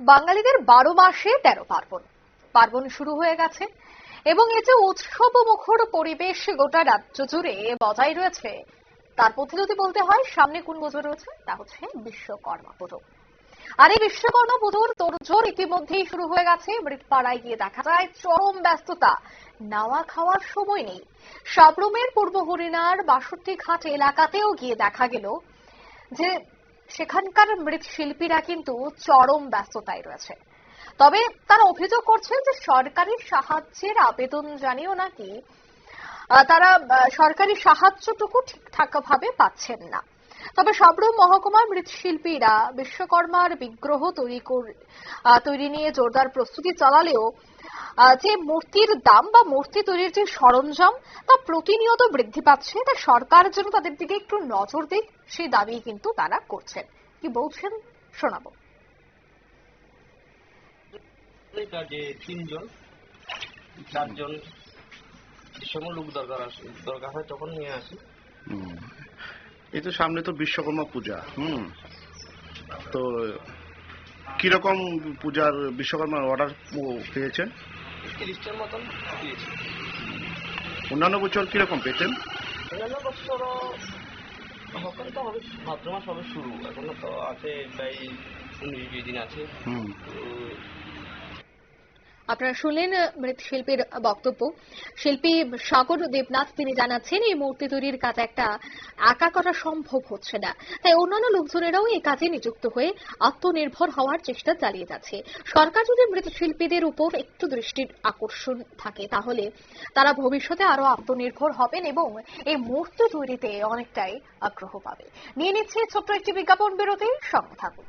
বাঙালিদের বারো মাসে তেরো পার্বণ। পার্বণ শুরু হয়ে গেছে এবং এতে উৎসব মুখর পরিবেশ গোটা রাজ্য জুড়ে বজায় রয়েছে, তার মধ্যে যদি বলতে হয়, সামনে কোন পুজো রয়েছে? তা হচ্ছে বিশ্বকর্মা পুজো। আর এই বিশ্বকর্মা পুজোর তোড়জোড় ইতিমধ্যেই শুরু হয়ে গেছে। মৃতপাড়ায় গিয়ে দেখা যায় চরম ব্যস্ততা, নাওয়া খাওয়ার সময় নেই। সাবরুমের পূর্ব হরিণার বাষট্টি ঘাট এলাকাতেও গিয়ে দেখা গেল যে সেখানকার মৃৎশিল্পীরা কিন্তু চরম ব্যস্ততায় রয়েছে। তবে তারা অভিযোগ করছে যে সরকারি সাহায্যের আবেদন জানিয়েও নাকি তারা সরকারি সাহায্যটুকু ঠিকঠাক ভাবে পাচ্ছেন না। তবে সাবরুম মহকুমার মৃৎশিল্পীরা বিশ্বকর্মার বিগ্রহ তৈরি তৈরি নিয়ে জোরদার প্রস্তুতি চালালেও আহ, যে মূর্তির দাম বা মূর্তি তৈরির যে সরঞ্জাম তা প্রতিনিয়ত বৃদ্ধি পাচ্ছে তা সরকার যেন তাদের দিকে একটু নজর দিক সেই দাবি কিন্তু তারা করছেন কি বলছেন? শোনাবো। তিনজন চারজন সময় লোক দরকার আসে দরকার হয় তখন নিয়ে আসি। হুম। এই তো সামনে তো বিশ্বকর্মা পূজা হুম। তো কীরকম পূজার বিশ্বকর্মার অর্ডার পেয়েছেন? তিরিশটার মতন অন্যান্য বছর কীরকম পেতেন? অন্যান্য বছর এখন তো হবে ভাদ্র মাস হবে শুরু। এখনও তো আছে প্রায় উনিশ দিন আছে। হুম। আপনারা শুনলেন মৃৎশিল্পীর বক্তব্য। শিল্পী সাগর দেবনাথ, তিনি জানাচ্ছেন, এই মূর্তি তৈরির কাজ একটা একা করা সম্ভব হচ্ছে না। তাই অন্যান্য লোকজনেরাও এই কাজে নিযুক্ত হয়ে আত্মনির্ভর হওয়ার চেষ্টা চালিয়ে যাচ্ছে। সরকার যদি মৃৎশিল্পীদের উপর একটু দৃষ্টির আকর্ষণ থাকে, তাহলে তারা ভবিষ্যতে আরও আত্মনির্ভর হবেন এবং এই মূর্তি তৈরিতে অনেকটাই আগ্রহ পাবে। নিয়ে নিচ্ছে ছোট্ট একটি বিজ্ঞাপন বিরতি, সঙ্গে থাকুন।